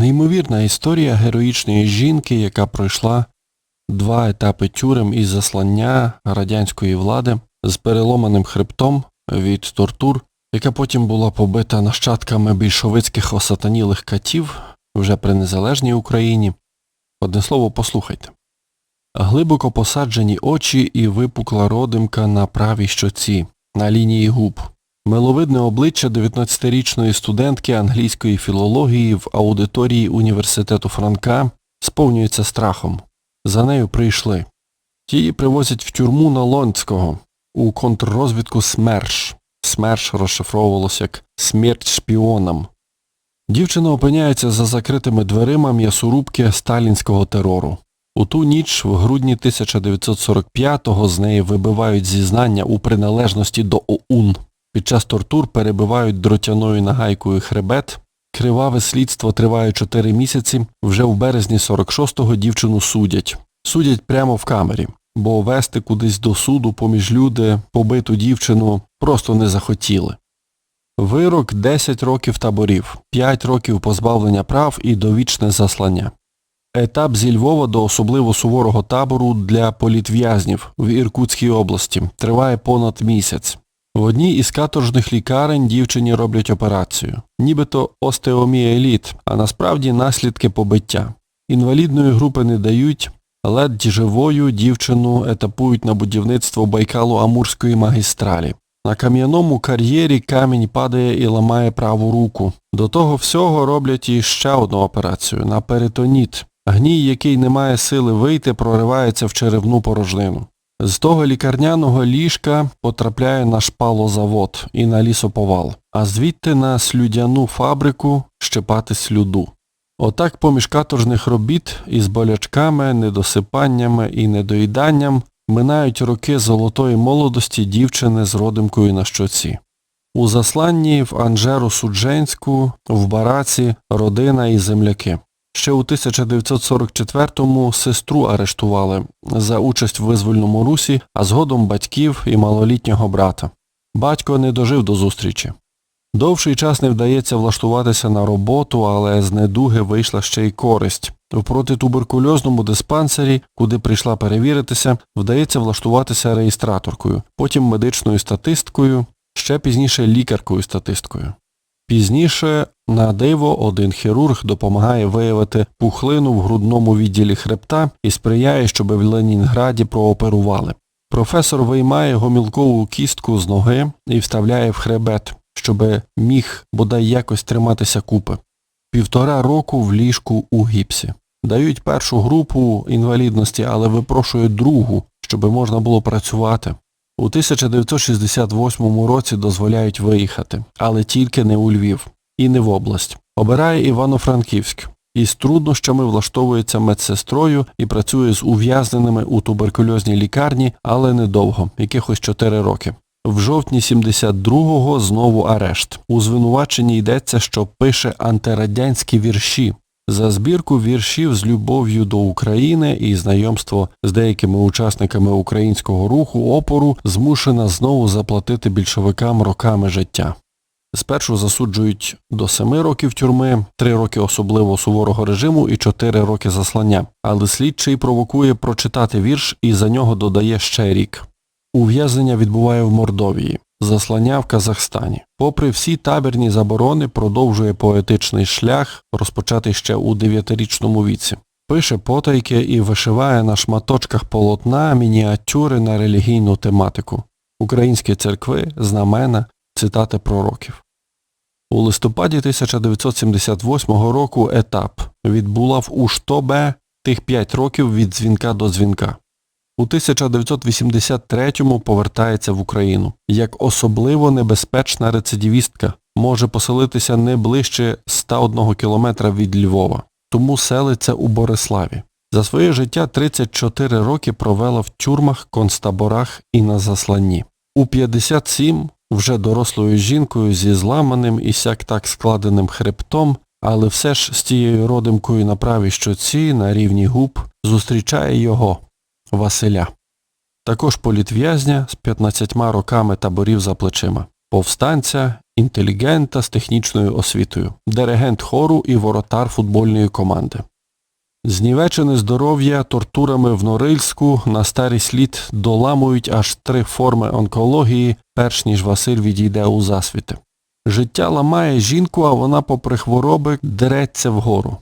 Неймовірна історія героїчної жінки, яка пройшла два етапи тюрем і заслання радянської влади з переломаним хребтом від тортур, яка потім була побита нащадками більшовицьких осатанілих катів вже при незалежній Україні. Одне слово, послухайте. Глибоко посаджені очі і випукла родимка на правій щоці, на лінії губ. Миловидне обличчя 19-річної студентки англійської філології в аудиторії університету Франка сповнюється страхом. За нею прийшли. Її привозять в тюрму на Лонського у контррозвідку СМЕРШ. СМЕРШ розшифровувалося як смерть шпіонам. Дівчина опиняється за закритими дверима м'ясорубки сталінського терору. У ту ніч, в грудні 1945-го, з неї вибивають зізнання у приналежності до ОУН. Під час тортур перебивають дротяною нагайкою хребет. Криваве слідство триває 4 місяці. Вже в березні 46-го дівчину судять. Судять прямо в камері, бо вести кудись до суду поміж люди побиту дівчину просто не захотіли. Вирок 10 років таборів, 5 років позбавлення прав і довічне заслання. Етап зі Львова до особливо суворого табору для політв'язнів в Іркутській області триває понад місяць. В одній із каторжних лікарень дівчині роблять операцію. Нібито остеомія еліт, а насправді наслідки побиття. Інвалідної групи не дають, ледь живою дівчину етапують на будівництво Байкало-Амурської магістралі. На кам'яному кар'єрі камінь падає і ламає праву руку. До того всього роблять і ще одну операцію на перитоніт. Гній, який не має сили вийти, проривається в черевну порожнину. З того лікарняного ліжка потрапляє на шпалозавод і на лісоповал, а звідти на слюдяну фабрику щепати слюду. Отак поміж каторжних робіт із болячками, недосипаннями і недоїданням минають роки золотої молодості дівчини з родимкою на щоці. У засланні в Анжеру Судженську, в Бараці, родина і земляки. Ще у 1944-му сестру арештували за участь в визвольному русі, а згодом батьків і малолітнього брата. Батько не дожив до зустрічі. Довший час не вдається влаштуватися на роботу, але з недуги вийшла ще й користь. В протитуберкульозному диспансері, куди прийшла перевіритися, вдається влаштуватися реєстраторкою, потім медичною статисткою, ще пізніше лікаркою-статисткою. Пізніше, на диво, один хірург допомагає виявити пухлину в грудному відділі хребта і сприяє, щоб в Ленінграді прооперували. Професор виймає гомілкову кістку з ноги і вставляє в хребет, щоб міг бодай якось триматися купи. Півтора року в ліжку у гіпсі. Дають першу групу інвалідності, але випрошують другу, щоб можна було працювати. У 1968 році дозволяють виїхати, але тільки не у Львів і не в область. Обирає Івано-Франківськ. Із труднощами влаштовується медсестрою і працює з ув'язненими у туберкульозній лікарні, але недовго, якихось 4 роки. В жовтні 72-го знову арешт. У звинуваченні йдеться, що пише антирадянські вірші. За збірку віршів з любов'ю до України і знайомство з деякими учасниками українського руху опору змушена знову заплатити більшовикам роками життя. Спершу засуджують до семи років тюрми, три роки особливо суворого режиму і чотири роки заслання, але слідчий провокує прочитати вірш і за нього додає ще рік. Ув'язнення відбуває в Мордовії, заслання в Казахстані. Попри всі табірні заборони, продовжує поетичний шлях, розпочатий ще у дев'ятирічному віці. Пише потайки і вишиває на шматочках полотна мініатюри на релігійну тематику, українські церкви, знамена, цитати пророків. У листопаді 1978 року етап відбулав у Штобе тих 5 років від дзвінка до дзвінка. У 1983-му повертається в Україну. Як особливо небезпечна рецидивістка, може поселитися не ближче 101 кілометра від Львова, тому селиться у Бориславі. За своє життя 34 роки провела в тюрмах, концтаборах і на засланні. У 57 вже дорослою жінкою зі зламаним і сяк так складеним хребтом, але все ж з тією родимкою на правій щоці, на рівні губ, зустрічає його, Василя. Також політв'язня з 15 роками таборів за плечима, повстанця інтелігента з технічною освітою, диригент хору і воротар футбольної команди. Знівечене здоров'я тортурами в Норильську на старість літ доламують аж три форми онкології, перш ніж Василь відійде у засвіти. Життя ламає жінку, а вона попри хвороби дереться вгору.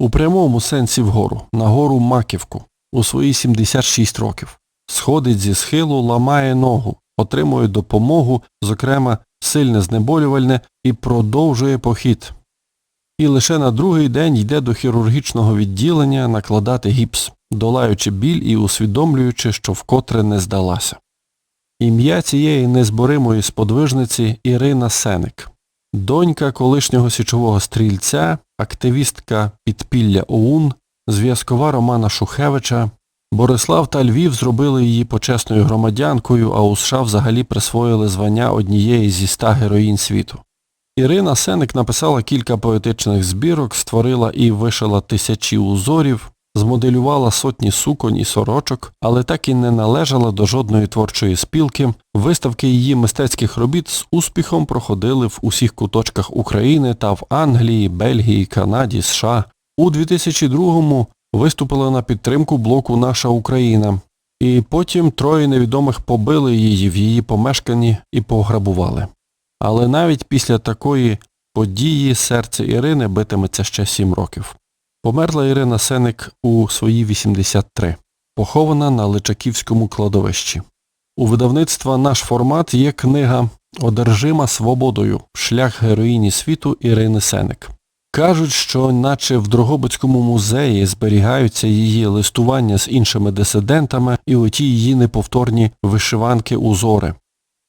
У прямому сенсі вгору, на гору Маківку, у свої 76 років. Сходить зі схилу, ламає ногу, отримує допомогу, зокрема сильне знеболювальне, і продовжує похід. І лише на другий день йде до хірургічного відділення накладати гіпс, долаючи біль і усвідомлюючи, що вкотре не здалася. Ім'я цієї незборимої сподвижниці Ірина Сеник, донька колишнього січового стрільця, активістка підпілля ОУН, зв'язкова Романа Шухевича. Борислав та Львів зробили її почесною громадянкою, а у США взагалі присвоїли звання однієї зі ста героїнь світу. Ірина Сеник написала кілька поетичних збірок, створила і вишила тисячі узорів, змоделювала сотні суконь і сорочок, але так і не належала до жодної творчої спілки. Виставки її мистецьких робіт з успіхом проходили в усіх куточках України та в Англії, Бельгії, Канаді, США. У 2002-му виступила на підтримку блоку Наша Україна. І потім троє невідомих побили її в її помешканні і пограбували. Але навіть після такої події серце Ірини битиметься ще сім років. Померла Ірина Сеник у свої 83, похована на Личаківському кладовищі. У видавництва «Наш формат» є книга «Одержима свободою. Шлях героїні світу Ірини Сеник». Кажуть, що наче в Дрогобицькому музеї зберігаються її листування з іншими дисидентами і оті її неповторні вишиванки-узори.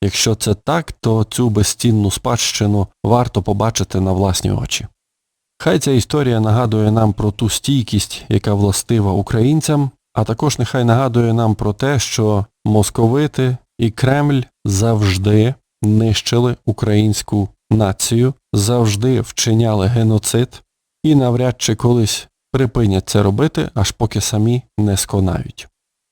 Якщо це так, то цю безцінну спадщину варто побачити на власні очі. Хай ця історія нагадує нам про ту стійкість, яка властива українцям, а також нехай нагадує нам про те, що московити і Кремль завжди нищили українську націю, завжди вчиняли геноцид і навряд чи колись припинять це робити, аж поки самі не сконають.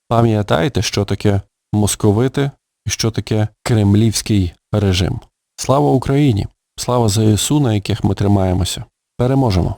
Пам'ятайте, що таке московити і що таке кремлівський режим. Слава Україні! Слава ЗСУ, на яких ми тримаємося! Переможемо!